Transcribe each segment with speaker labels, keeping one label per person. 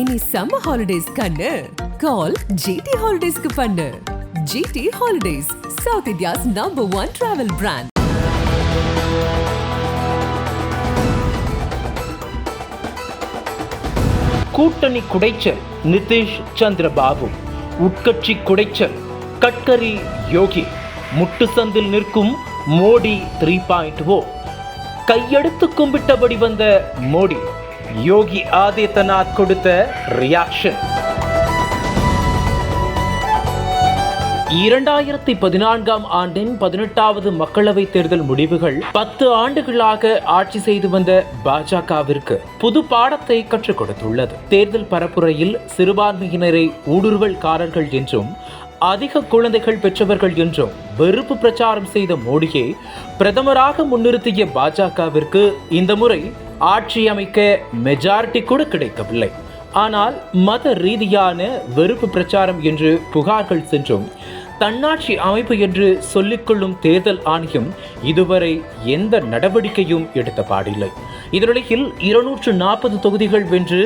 Speaker 1: இனி summer holidays கண்ணு. கால் GT ஹாலிடேஸ்க்கு பண்ணு. GT holidays south India's number one travel brand
Speaker 2: கூட்டணி குடைச்சல் நிதிஷ் சந்திரபாபு. உட்கட்சி குடைச்சல் கட்கரி யோகி. முட்டு சந்தில் நிற்கும் மோடி த்ரீ பாயிண்ட் ஓ கையெடுத்து கும்பிட்டபடி வந்த மோடி. யோகி ஆதித்யநாத் கொடுத்த ரியாக்ஷன் இரண்டாயிரத்தி பதினான்காம் ஆண்டின் பதினெட்டாவது மக்களவைத் தேர்தல் முடிவுகள் பத்து ஆண்டுகளாக ஆட்சி செய்து வந்த பாஜகவிற்கு புது பாடத்தை கற்றுக் கொடுத்துள்ளது. தேர்தல் பரப்புரையில் சிறுபான்மையினரை ஊடுருவல்காரர்கள் என்றும் அதிக குழந்தைகள் பெற்றவர்கள் என்றும் வெறுப்பு பிரச்சாரம் செய்த மோடியை பிரதமராக முன்னிறுத்திய பாஜகவிற்கு இந்த முறை ஆட்சி அமைக்க மெஜாரிட்டி கூட கிடைக்கவில்லை. ஆனால் மத ரீதியான வெறுப்பு பிரச்சாரம் என்று புகார்கள் சென்றும் தன்னாட்சி அமைப்பு என்று சொல்லிக்கொள்ளும் தேர்தல் ஆணையம் இதுவரை எந்த நடவடிக்கையும் எடுத்த பாடில்லை. இதனிடையில் இருநூற்று நாற்பது தொகுதிகள் வென்று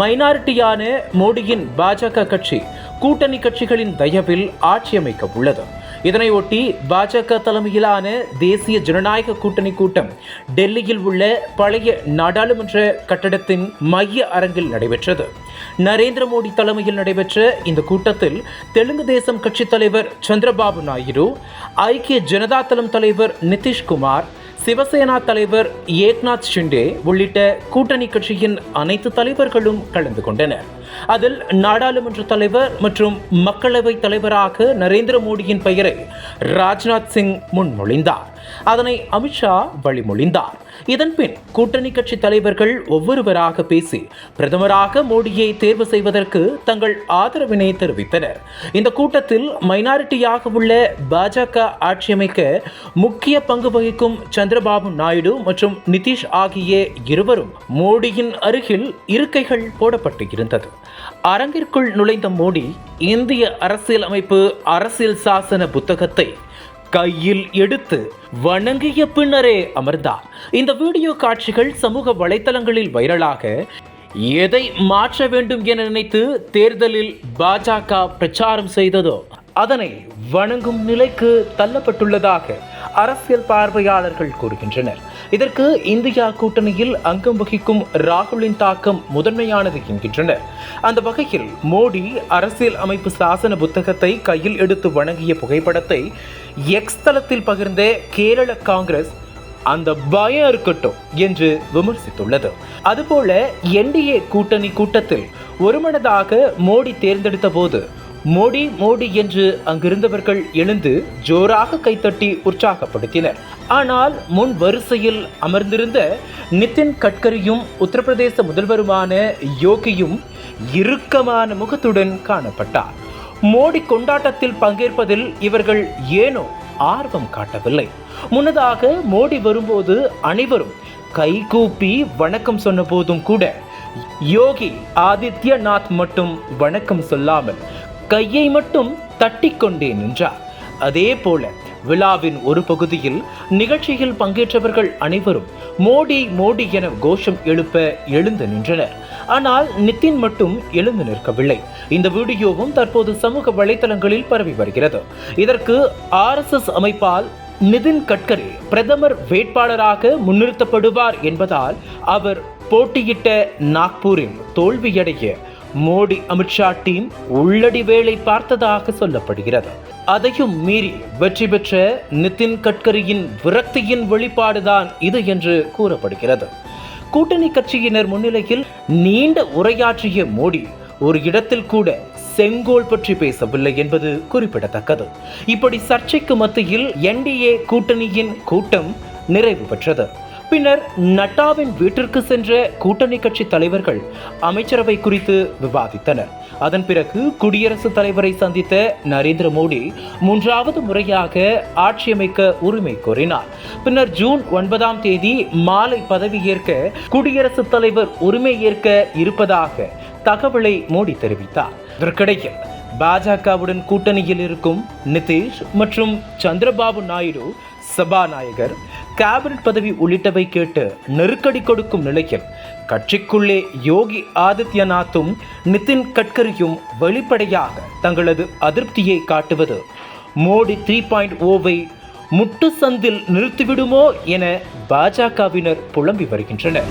Speaker 2: மைனாரிட்டியான மோடியின் பாஜக கட்சி கூட்டணி கட்சிகளின் தயவில் ஆட்சி அமைக்க உள்ளது இதனையொட்டி பாஜக தலைமையிலான தேசிய ஜனநாயக கூட்டணி கூட்டம் டெல்லியில் உள்ள பழைய நாடாளுமன்ற கட்டடத்தின் மைய அரங்கில் நடைபெற்றது. நரேந்திர மோடி தலைமையில் நடைபெற்ற இந்த கூட்டத்தில் தெலுங்கு தேசம் கட்சித் தலைவர் சந்திரபாபு நாயுடு ஐக்கிய ஜனதா தளம் தலைவர் நிதிஷ்குமார் சிவசேனா தலைவர் ஏக்நாத் ஷிண்டே உள்ளிட்ட கூட்டணி கட்சியின் அனைத்து தலைவர்களும் கலந்து கொண்டனர். அதில் நாடாளுமன்ற தலைவர் மற்றும் மக்களவைத் தலைவராக நரேந்திர மோடியின் பெயரை ராஜ்நாத் சிங் முன்மொழிந்தார். அதனை அமித்ஷா வழிமொழிந்தார். இதன்பின் கூட்டணி கட்சி தலைவர்கள் ஒவ்வொருவராக பேசி பிரதமராக மோடியை தேர்வு செய்வதற்கு தங்கள் ஆதரவினை தெரிவித்தனர். இந்த கூட்டத்தில் மைனாரிட்டியாக உள்ள பாஜக ஆட்சியமைக்க முக்கிய பங்கு வகிக்கும் சந்திரபாபு நாயுடு மற்றும் நிதிஷ் ஆகிய இருவரும் மோடியின் அருகில் இருக்கைகள் போடப்பட்டு இருந்தது. அரங்கிற்குள் நுழைந்த மோடி இந்திய அரசியலமைப்பு அரசியல் சாசன புத்தகத்தை கையில் எடுத்து வணங்கிய பின்னரே அமர்ந்தார். இந்த வீடியோ காட்சிகள் சமூக வலைத்தளங்களில் வைரலாக எதை மாற்ற வேண்டும் என நினைத்து தேர்தலில் பாஜக பிரச்சாரம் செய்ததோ? அதனை வணங்கும் நிலைக்கு தள்ளப்பட்டுள்ளதாக அரசியல் பார்வையாளர்கள் கூறுகின்றனர். இதற்கு இந்தியா கூட்டணியில் அங்கம் வகிக்கும் ராகுலின் தாக்கம் முதன்மையானது என்கின்றனர். அந்த வகையில் மோடி அரசியல் அமைப்பு சாசன புத்தகத்தை கையில் எடுத்து வணங்கிய புகைப்படத்தை எக்ஸ் தளத்தில் பகிர்ந்த கேரள காங்கிரஸ் அந்த பயம் இருக்கட்டும் என்று விமர்சித்துள்ளது. அதுபோல என்டிஏ கூட்டணி கூட்டத்தில் ஒருமனதாக மோடி தேர்ந்தெடுத்த போது மோடி மோடி என்று அங்கிருந்தவர்கள் எழுந்து ஜோராக கைத்தட்டி உற்சாகப்படுத்தினர். ஆனால் முன் வரிசையில் அமர்ந்திருந்த நிதின் கட்கரியும் உத்தரப்பிரதேச முதல்வருமான யோகியும் இறுக்கமான முகத்துடன் காணப்பட்டார். மோடி கொண்டாட்டத்தில் பங்கேற்பதில் இவர்கள் ஏனோ ஆர்வம் காட்டவில்லை. முன்னதாக மோடி வரும்போது அனைவரும் கைகூப்பி வணக்கம் சொன்ன போதும் கூட யோகி ஆதித்யநாத் மட்டும் வணக்கம் சொல்லாமல் கையை மட்டும் தட்டிக்கொண்டே நின்றார் அதே போல விழாவின் ஒரு பகுதியில் நிகழ்ச்சியில் பங்கேற்றவர்கள் அனைவரும் மோடி மோடி என கோஷம் எழுப்ப எழுந்து நின்றனர். ஆனால் நிதின் மட்டும் எழுந்து நிற்கவில்லை. இந்த வீடியோவும் தற்போது சமூக வலைதளங்களில் பரவி வருகிறது. இதற்கு ஆர்எஸ்எஸ் அமைப்பால் நிதின் கட்கரி பிரதமர் வேட்பாளராக முன்னிறுத்தப்படுவார் என்பதால் அவர் போட்டியிட்ட நாக்பூரில் தோல்வியடைய மோடி அமித்ஷா டீம் உள்ளடி வேலை பார்த்ததாக சொல்லப்படுகிறது. அதையும் மீறி வெற்றி பெற்ற நிதின் கட்கரியின் விரக்தியின் வெளிப்பாடுதான் இது என்று கூறப்படுகிறது. கூட்டணி கட்சியினர் முன்னிலையில் நீண்ட உரையாற்றிய மோடி ஒரு இடத்தில் கூட செங்கோல் பற்றி பேசவில்லை என்பது குறிப்பிடத்தக்கது. இப்படி சர்ச்சைக்கு மத்தியில் என்டிஏ கூட்டணியின் கூட்டம் நிறைவு பெற்றது. பின்னர் நட்டாவின் வீட்டிற்கு சென்ற கூட்டணி கட்சி தலைவர்கள் அமைச்சரவை குறித்து விவாதித்தனர். அதன் பிறகு குடியரசுத் தலைவரை சந்தித்த நரேந்திர மோடி மூன்றாவது முறையாக ஆட்சியமைக்க உரிமை கோரினார். பின்னர் ஜூன் ஒன்பதாம் தேதி மாலை பதவியேற்க குடியரசுத் தலைவர் உரிமை ஏற்க இருப்பதாக தகவலை மோடி தெரிவித்தார். இதற்கிடையில் பாஜகவுடன் கூட்டணியில் இருக்கும் நிதிஷ் மற்றும் சந்திரபாபு நாயுடு சபாநாயகர் கேபினட் பதவி உள்ளிட்டவை கேட்டு நெருக்கடி கொடுக்கும் நிலையில் கட்சிக்குள்ளே யோகி ஆதித்யநாத்தும் நிதின் கட்கரியும் வெளிப்படையாக தங்களது அதிருப்தியை காட்டுவது மோடி த்ரீ பாயிண்ட் ஓவை முட்டு சந்தில் நிறுத்திவிடுமோ என பாஜகவினர் புலம்பி வருகின்றனர்.